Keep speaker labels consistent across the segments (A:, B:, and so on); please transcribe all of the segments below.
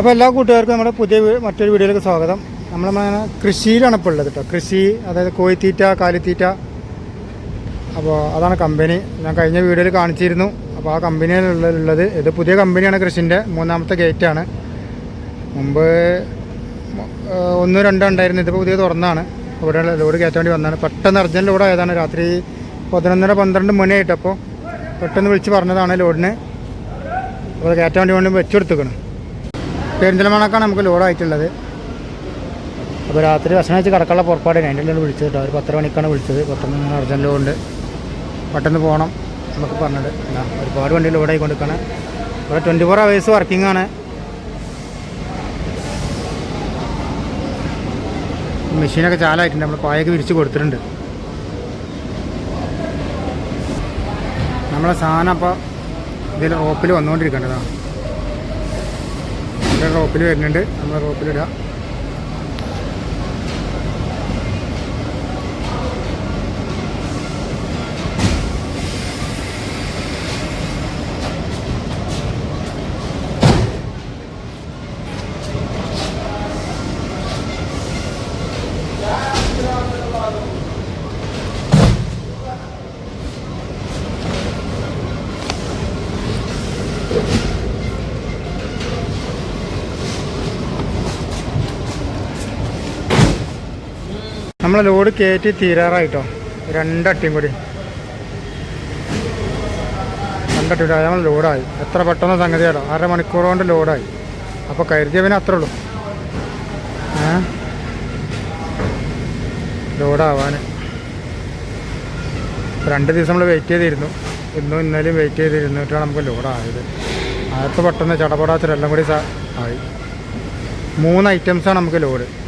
A: അപ്പോൾ എല്ലാ കൂട്ടുകാർക്കും നമ്മുടെ പുതിയ മറ്റൊരു വീഡിയോയിലേക്ക് സ്വാഗതം. നമ്മൾ നമ്മളിങ്ങനെ കൃഷിയിലാണ് ഇപ്പോൾ ഉള്ളത് കേട്ടോ. കൃഷി അതായത് കോഴിത്തീറ്റ കാലിത്തീറ്റ അപ്പോൾ അതാണ് കമ്പനി ഞാൻ കഴിഞ്ഞ വീഡിയോയിൽ കാണിച്ചിരുന്നു. അപ്പോൾ ആ കമ്പനിയിലുള്ളത് ഇത് പുതിയ കമ്പനിയാണ് കൃഷിന്റെ മൂന്നാമത്തെ ഗേറ്റാണ് മുമ്പ് ഒന്ന് രണ്ടോ ഉണ്ടായിരുന്നു. ഇതിപ്പോൾ പുതിയ തുറന്നാണ്. ഇവിടെ ലോഡ് കയറ്റാൻ വേണ്ടി വന്നതാണ് പെട്ടെന്ന് അർജന്റ് ലോഡ് ആയതാണ്. രാത്രി പതിനൊന്നര പന്ത്രണ്ട് മണിയായിട്ടപ്പോൾ പെട്ടെന്ന് വിളിച്ച് പറഞ്ഞതാണ് ലോഡിന്. അപ്പോൾ കയറ്റാൻ വേണ്ടി വേണ്ടി വെച്ചെടുത്തേക്കണം പെരിന്തൽമണ്ണക്കാണ് നമുക്ക് ലോഡായിട്ടുള്ളത് അപ്പോൾ രാത്രി ഭക്ഷണം വെച്ച് കിടക്കാനുള്ള പുറപ്പാടാണ് അതിന്റെ ഉള്ളിൽ വിളിച്ചത് കേട്ടോ. ഒരു പത്തര മണിക്കാണ് വിളിച്ചത്. പെട്ടെന്ന് ഇങ്ങനെ അർജന്റ് ലോഡ് പെട്ടെന്ന് പോകണം എന്നൊക്കെ പറഞ്ഞിട്ട്. എന്താ ഒരുപാട് വണ്ടി ലോഡായി കൊടുക്കണം ഇവിടെ ട്വന്റി ഫോർ അവേഴ്സ് വർക്കിംഗ് ആണ് മെഷീനൊക്കെ ചാലായിട്ടുണ്ട്. നമ്മൾ പായൊക്കെ വിരിച്ച് കൊടുത്തിട്ടുണ്ട്. നമ്മളെ സാധനം അപ്പോൾ ഇതിൽ റോപ്പിൽ വന്നുകൊണ്ടിരിക്കേണ്ടതാണ് ഇവിടെ റോപ്പിൽ വരുന്നുണ്ട്. നമ്മൾ റോപ്പിലിടുക നമ്മൾ ലോഡ് കയറ്റി തീരാറായിട്ടോ. രണ്ടട്ടിയും കൂടി. രണ്ടട്ടി കൂടി. നമ്മൾ ലോഡായി. എത്ര പെട്ടെന്ന് സംഗതിയാടോ അര മണിക്കൂർ കൊണ്ട് ലോഡായി. അപ്പോൾ കരുതിയ പിന്നെ അത്രേ ഉള്ളൂ. ഏ? ലോഡാവാൻ രണ്ട് ദിവസം നമ്മൾ വെയിറ്റ് ചെയ്തിരുന്നു. ഇന്നും ഇന്നലെയും വെയിറ്റ് ചെയ്തിരുന്നിട്ടാണ് നമുക്ക് ലോഡായത്. അതൊക്കെ പെട്ടെന്ന് ചടപടാച്ചരെല്ലാം കൂടി ആയി. മൂന്ന് ഐറ്റംസാണ് നമുക്ക് ലോഡ്.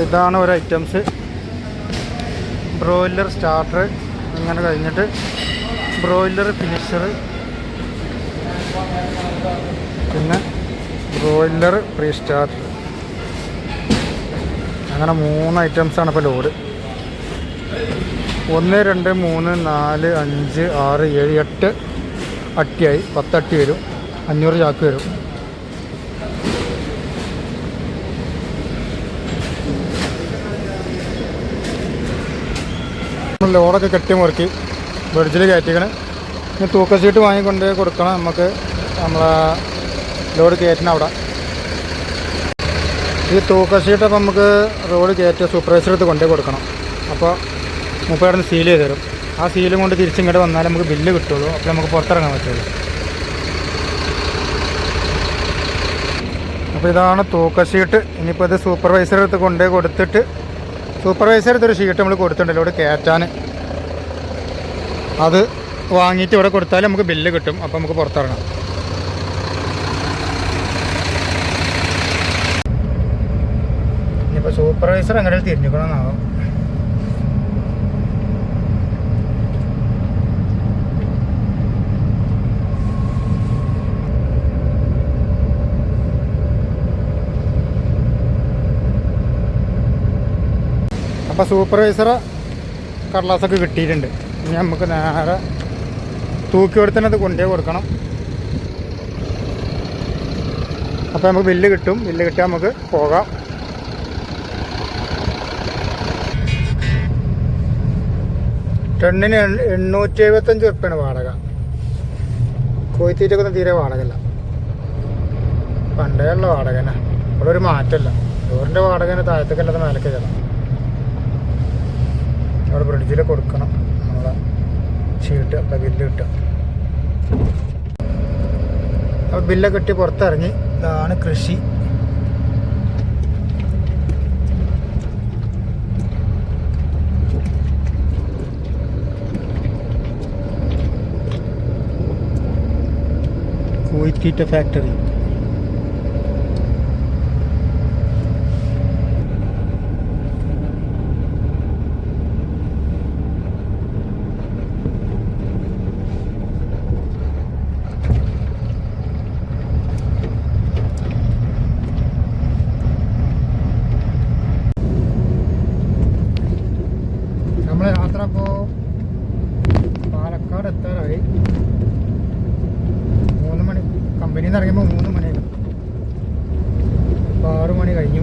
A: അപ്പോൾ ഇതാണ് ഒരു ഐറ്റംസ്. Broiler starter. അങ്ങനെ കഴിഞ്ഞിട്ട് ബ്രോയിലർ ഫിനിഷർ. പിന്നെ ബ്രോയിലർ പ്രീ സ്റ്റാർട്ടർ അങ്ങനെ മൂന്ന് ഐറ്റംസാണ് ഇപ്പോൾ ലോഡ്. ഒന്ന് രണ്ട് മൂന്ന് നാല് അഞ്ച് ആറ് ഏഴ് എട്ട് അട്ടിയായി. പത്തട്ടി വരും. അഞ്ഞൂറ് ചാക്ക് വരും. ലോഡൊക്കെ കെട്ടി മുറുക്കി ബ്രിഡ്ജിൽ കയറ്റിക്കണ്. ഇനി സീറ്റ് വാങ്ങിക്കൊണ്ട് കൊടുക്കണം നമുക്ക് നമ്മളെ ലോഡ് കയറ്റണം അവിടെ. ഈ തൂക്ക ഷീറ്റ് അപ്പോൾ നമുക്ക് റോഡ് കയറ്റി സൂപ്പർവൈസർ എടുത്ത് കൊണ്ടേ കൊടുക്കണം. അപ്പോൾ മുപ്പതിടന്ന് സീൽ ചെയ്ത് തരും. ആ സീലും കൊണ്ട് തിരിച്ചിങ്ങോട്ട് വന്നാൽ നമുക്ക് ബില്ല് കിട്ടുള്ളൂ. അപ്പോൾ നമുക്ക് പുറത്തിറങ്ങാൻ പറ്റുള്ളൂ. അപ്പോൾ ഇതാണ് തൂക്ക ഷീറ്റ് ഇനിയിപ്പോൾ ഇത് സൂപ്പർവൈസർ എടുത്ത് കൊണ്ടേ കൊടുത്തിട്ട് സൂപ്പർവൈസർ ഒരു ഷീറ്റ് നമ്മൾ കൊടുത്തിട്ടുണ്ടല്ലോ ഇവിടെ കയറ്റാൻ അത് വാങ്ങിയിട്ട് ഇവിടെ കൊടുത്താൽ നമുക്ക് ബില്ല് കിട്ടും അപ്പോൾ നമുക്ക് പുറത്തിറങ്ങാം. ഇനിയിപ്പോൾ സൂപ്പർവൈസർ അങ്ങനെ തിരിഞ്ഞിക്കണമെന്നാവും അപ്പോൾ സൂപ്പർവൈസറെ കടലാസൊക്കെ കിട്ടിയിട്ടുണ്ട്. ഇനി നമുക്ക് നേരെ തൂക്കി കൊടുത്തന്നെ അത് കൊണ്ടേ കൊടുക്കണം. അപ്പോൾ നമുക്ക് ബില്ല് കിട്ടും. ബില്ല് കിട്ടിയാൽ നമുക്ക് പോകാം. ടണ്ണിന് എണ്ണ- എണ്ണൂറ്റി എഴുപത്തഞ്ച് ഉറുപ്പ്യാണ് വാടക. കോയിത്തീറ്റൊക്കെ തീരെ വാടകയില്ല. പണ്ടേ ഉള്ള വാടക തന്നെ ഇവിടെ ഒരു മാറ്റമില്ല ഡോറിന്റെ വാടകനെ താഴത്തേക്കല്ലാതെ മേലേക്ക് ചെല്ലാം അവിടെ ബ്രിഡ്ജിൽ കൊടുക്കണം. നമ്മളെ ഷീട്ട് അപ്പം ബില്ല് കിട്ടുക. അപ്പോൾ ബില്ലൊക്കെ കിട്ടി പുറത്തിറങ്ങി. ഇതാണ് കൃഷി. കോയിത്തീറ്റ ഫാക്ടറി നമ്മളെ യാത്ര ഇപ്പോൾ പാലക്കാട് എത്താറായി കമ്പനിയിൽ നിന്ന് ഇറങ്ങിയപ്പോൾ മൂന്ന് മണിയായിരുന്നു ഇപ്പോൾ ആറ് മണി കഴിഞ്ഞു.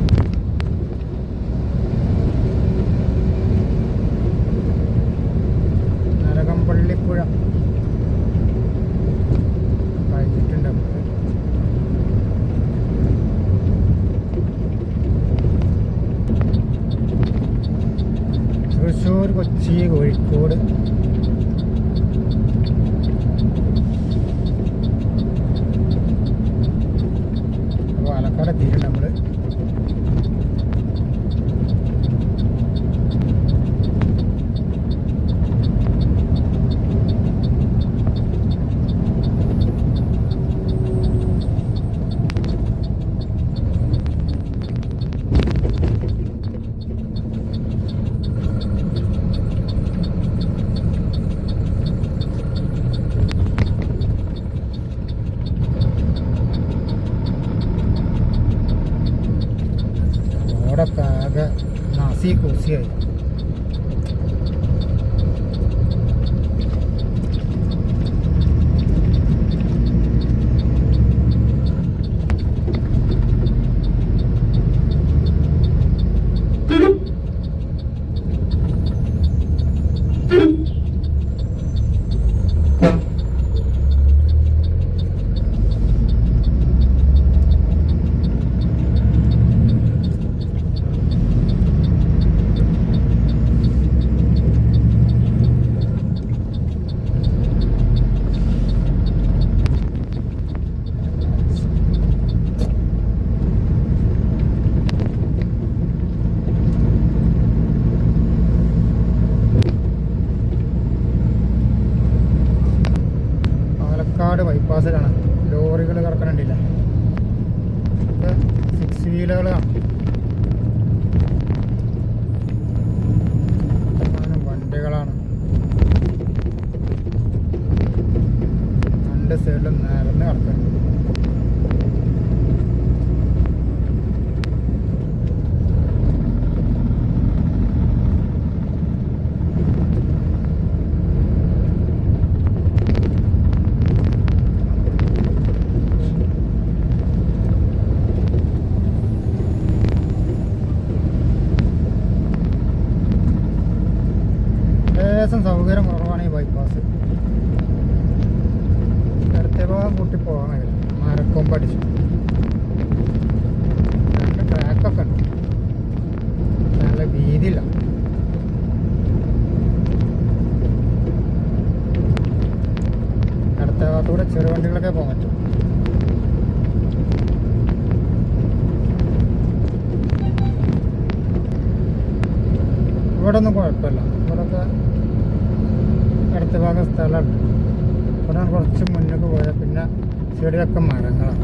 A: 一口气 ബൈപ്പാസിലാണ് ലോറികൾ കിടക്കണുണ്ടില്ല. സിക്സ് വീലുകളാണ് മരക്കൊമ്പ് അടിച്ചു രണ്ട് ട്രാക്കൊക്കെ ഉണ്ട്. നല്ല വീതിയില്ല അടുത്ത ഭാഗത്തൂടെ ചെറുവണ്ടികളൊക്കെ പോകാൻ പറ്റും. ഇവിടെ ഒന്നും കുഴപ്പമില്ല. ഇവിടെയൊക്കെ അടുത്ത ഭാഗം സ്ഥലമുണ്ട്. ഇവിടെ കുറച്ച് മുന്നോട്ട് പോയാൽ പിന്നെ ചെടിയൊക്കെ മരങ്ങളാണ്.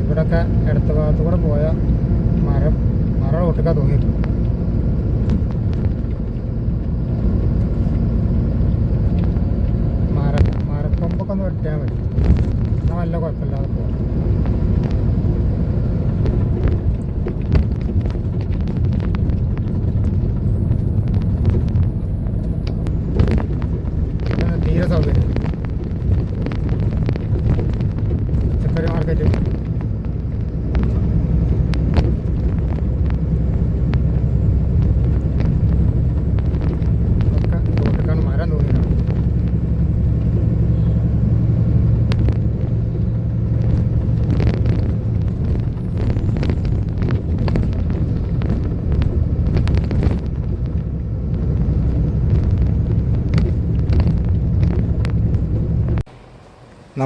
A: ഇവിടെയൊക്കെ അടുത്ത ഭാഗത്ത് കൂടെ പോയാൽ മരം മരം ഒട്ടുക്കാൻ തോന്നിയിട്ടു മര മരക്കൊമ്പൊക്കെ ഒന്ന് വെട്ടിയാൽ മതി. വല്ല കുഴപ്പമില്ലാതെ പോകും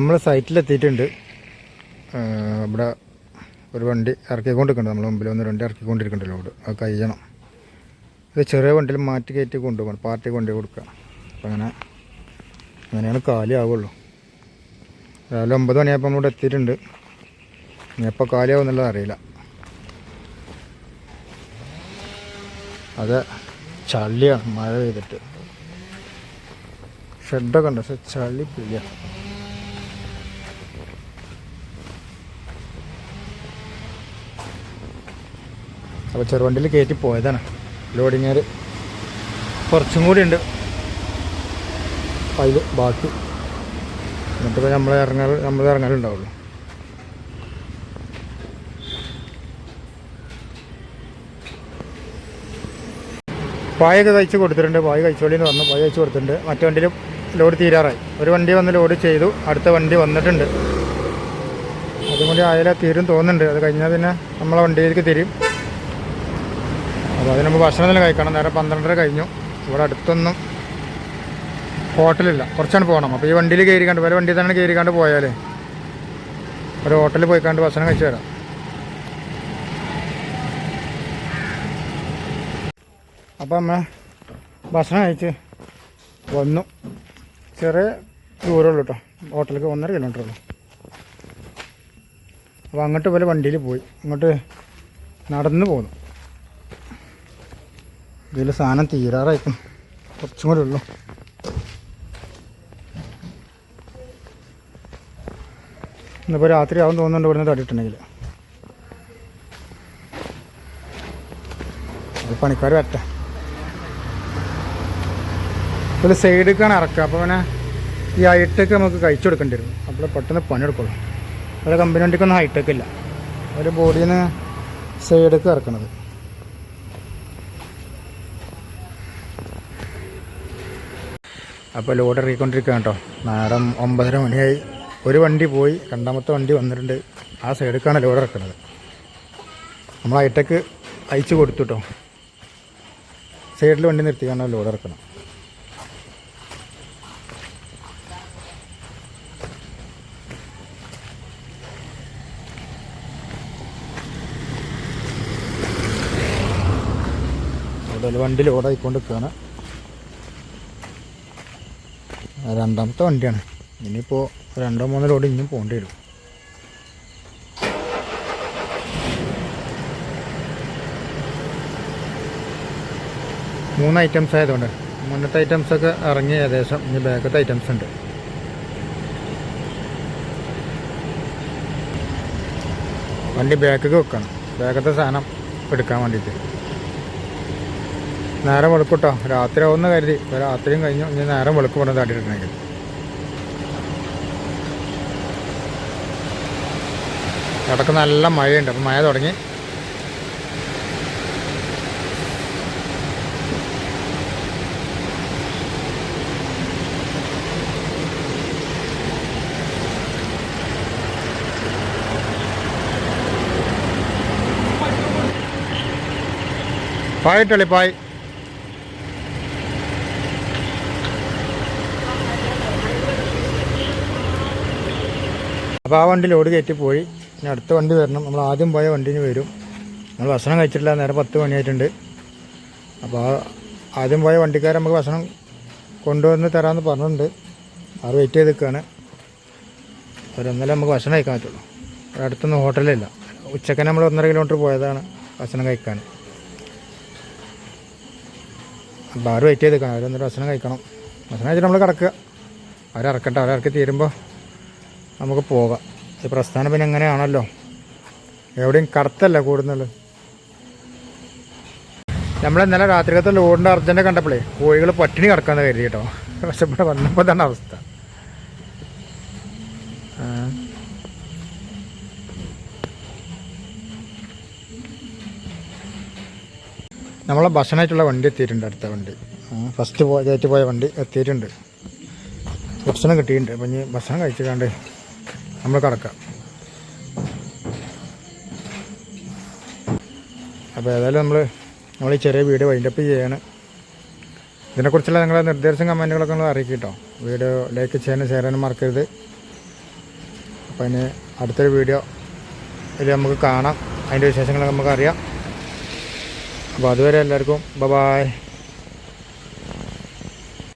A: നമ്മൾ സൈറ്റിലെത്തിയിട്ടുണ്ട് ഇവിടെ ഒരു വണ്ടി ഇറക്കിക്കൊണ്ടിരിക്കുന്നുണ്ട്. നമ്മൾ മുമ്പിൽ ഒന്ന് രണ്ട് ഇറക്കിക്കൊണ്ടിരിക്കുന്നുണ്ട് ലോഡ് അത് കഴിയണം. ഇത് ചെറിയ വണ്ടിയിൽ മാറ്റി കയറ്റി കൊണ്ടുപോകണം. പാർട്ടി കൊണ്ടുപോയി കൊടുക്കുക. അപ്പം അങ്ങനെ അങ്ങനെയാണ് കാലി ആവുള്ളൂ. രാവിലെ ഒമ്പത് മണിയായപ്പോൾ നമ്മളിവിടെ എത്തിയിട്ടുണ്ട്. ഇനി എപ്പോൾ കാലിയാവും എന്നുള്ളത് അറിയില്ല. അത് ചളിയാണ്. മഴ പെയ്തിട്ട്. ഷെഡൊക്കെ ഉണ്ട്? പക്ഷെ ചളി പിടിക്കുക അപ്പോൾ ചെറുവണ്ടിയിൽ കയറ്റി പോയതാണ്. ലോഡിങ്ങർ കുറച്ചും കൂടി ഉണ്ട്. അതിൽ ബാക്കി. എന്നിട്ടിപ്പോൾ നമ്മൾ ഇറങ്ങാൻ നമ്മൾ ഇറങ്ങാനുണ്ടാവുള്ളൂ. പായൊക്കെ കഴിച്ച് കൊടുത്തിട്ടുണ്ട്. വായു കഴിച്ചോളിന്ന് വന്നു. വായു കഴിച്ച് കൊടുത്തിട്ടുണ്ട്. മറ്റേ വണ്ടിയിൽ ലോഡ് തീരാറായി. ഒരു വണ്ടി വന്ന് ലോഡ് ചെയ്തു. അടുത്ത വണ്ടി വന്നിട്ടുണ്ട്. അതും കൂടി ആയാലും തീരും തോന്നുന്നുണ്ട്. അത് കഴിഞ്ഞാൽ പിന്നെ നമ്മളെ വണ്ടിയിലേക്ക് തിരും അപ്പോൾ അതിന് നമ്മൾ ഭക്ഷണം തന്നെ കഴിക്കണം. നേരെ പന്ത്രണ്ടര കഴിഞ്ഞു. ഇവിടെ അടുത്തൊന്നും ഹോട്ടലില്ല. കുറച്ചാണ് പോകണം. അപ്പോൾ ഈ വണ്ടിയിൽ കയറിക്കാണ്ട് വേറെ വണ്ടിയിൽ തന്നെ കയറിക്കാണ്ട് പോയാലേ. ഒരു ഹോട്ടലിൽ പോയിക്കാണ്ട് ഭക്ഷണം കഴിച്ചു തരാം അപ്പം അമ്മ ഭക്ഷണം കഴിച്ച് വന്നു. ചെറിയ ദൂരമുള്ളൂ കേട്ടോ. ഹോട്ടലിലേക്ക് ഒന്നര കിലോമീറ്റർ ഉള്ളൂ. അപ്പോൾ അങ്ങോട്ട് പോലെ വണ്ടിയിൽ പോയി. അങ്ങോട്ട് നടന്ന് പോന്നു. ഇതിൽ സാധനം തീരാറായിരിക്കും കുറച്ചും കൂടെ ഉള്ളൂ. ഇന്നിപ്പോൾ രാത്രി ആവും തോന്നുന്നുണ്ട് ഇവിടുന്ന് തടിയിട്ടുണ്ടെങ്കിൽ അത് പണിക്കാർ വരട്ടെ. ഇതിൽ സൈഡിലേക്കാണ് ഇറക്കുക. അപ്പോൾ പിന്നെ ഈ ഹൈടെക്ക് നമുക്ക് കഴിച്ചു കൊടുക്കേണ്ടി വരും. അപ്പോൾ പെട്ടെന്ന് പണിയെടുക്കുള്ളൂ. ഒരു കമ്പനി വണ്ടിക്കൊന്നും ഹൈടെക്ക് ഇല്ല. ഒരു ബോഡിയിൽ നിന്ന് സൈഡിലേക്ക് ഇറക്കണത്. അപ്പോൾ ലോഡ് ഇറക്കിക്കൊണ്ടിരിക്കുക കേട്ടോ. നേരം ഒമ്പതര മണിയായി. ഒരു വണ്ടി പോയി. രണ്ടാമത്തെ വണ്ടി വന്നിട്ടുണ്ട്. ആ സൈഡിലേക്കാണ് ലോഡ് ഇറക്കുന്നത്. നമ്മൾ ഹൈടെക്ക് അയച്ചു കൊടുത്തു കേട്ടോ. സൈഡിൽ വണ്ടി നിർത്തിക്കാണ് ലോഡ് ഇറക്കണം വണ്ടി ലോഡായിക്കൊണ്ട് നിൽക്കുകയാണ് രണ്ടാമത്തെ വണ്ടിയാണ്. ഇനിയിപ്പോൾ രണ്ടോ മൂന്നോ ലോഡ് ഇനിയും പോകേണ്ടി വരും. മൂന്ന് ഐറ്റംസ് ആയതുകൊണ്ട് മുന്നത്തെ ഐറ്റംസ് ഒക്കെ ഇറങ്ങി ഏകദേശം ഇനി ബാക്കത്തെ ഐറ്റംസ് ഉണ്ട്. വണ്ടി ബാക്കൊക്കെ വെക്കണം. ബാക്കത്തെ സാധനം എടുക്കാൻ വേണ്ടിയിട്ട്. നേരം വെളുക്കൂട്ടോ. രാത്രി ആവുന്ന കരുതി രാത്രിയും കഴിഞ്ഞു. ഇനി നേരം വെളുക്കും പറഞ്ഞ് തട്ടിയിട്ടുണ്ടെങ്കിൽ. ഇടയ്ക്ക് നല്ല മഴയുണ്ട്. അപ്പം മഴ തുടങ്ങി. പായിട്ടളി പായ്. അപ്പോൾ ആ വണ്ടി ലോഡ് കയറ്റി പോയി. ഇനി അടുത്ത വണ്ടി വരണം. നമ്മൾ ആദ്യം പോയ വണ്ടിന് വരും. നമ്മൾ ഭക്ഷണം കഴിച്ചിട്ടില്ല. നേരെ പത്ത് മണിയായിട്ടുണ്ട്. അപ്പോൾ ആദ്യം പോയ വണ്ടിക്കാരൻ നമുക്ക് ഭക്ഷണം കൊണ്ടുവന്ന് തരാമെന്ന് പറഞ്ഞിട്ടുണ്ട്. ആറ് വെയിറ്റ് ചെയ്ത് നിൽക്കുകയാണ് എന്നാലും നമുക്ക് ഭക്ഷണം കഴിക്കാൻ പറ്റുള്ളൂ. അടുത്തൊന്നും ഹോട്ടലില്ല ഉച്ചയ്ക്ക് നമ്മൾ ഒന്നര കിലോമീറ്റർ പോയതാണ് ഭക്ഷണം കഴിക്കാൻ. അപ്പോൾ അവർ വെയിറ്റ് ചെയ്ത് നിൽക്കണം അവരൊന്നര ഭക്ഷണം കഴിക്കണം. ഭക്ഷണം കഴിച്ചിട്ട് നമ്മൾ കിടക്കുക. അവരിറക്കട്ടെ അവരിറക്കി തീരുമ്പോൾ നമുക്ക് പോകാം. ഈ പ്രസ്ഥാനം പിന്നെ എങ്ങനെയാണല്ലോ? എവിടെയും കടത്തല്ല കൂടുന്നുള്ളു നമ്മൾ ഇന്നലെ രാത്രികത്തെ ലോഡിന്റെ അർജന്റ് കണ്ടപ്പോഴേ കോഴികൾ പട്ടിണി കിടക്കാന്ന് കരുതി കേട്ടോ. പക്ഷെ ഇവിടെ വന്നപ്പോൾ തന്നെ അവസ്ഥ. നമ്മളെ ഭക്ഷണമായിട്ടുള്ള വണ്ടി എത്തിയിട്ടുണ്ട് അടുത്ത വണ്ടി. ഫസ്റ്റ് പോയ കയറ്റി പോയ വണ്ടി എത്തിയിട്ടുണ്ട്. ഭക്ഷണം കിട്ടിയിട്ടുണ്ട്. അപ്പം ഇനി ഭക്ഷണം കഴിച്ചിട്ടാണ്ട് നമ്മൾ കടക്കാം. അപ്പോൾ ഏതായാലും നമ്മൾ നമ്മൾ ഈ ചെറിയ വീഡിയോ വൈൻഡപ്പ് ചെയ്യാണ്. ഇതിനെക്കുറിച്ചുള്ള നിങ്ങളുടെ നിർദ്ദേശം കമന്റുകളൊക്കെ നിങ്ങൾ കേട്ടോ വീഡിയോ ലൈക്ക് ചെയ്യാനും ഷെയർ ചെയ്യാനും മറക്കരുത്. അപ്പോൾ ഇനി അടുത്തൊരു വീഡിയോ ഇതിൽ നമുക്ക് കാണാം. അതിന്റെ വിശേഷങ്ങളൊക്കെ നമുക്കറിയാം അപ്പോൾ അതുവരെ എല്ലാവർക്കും ബ ബായ്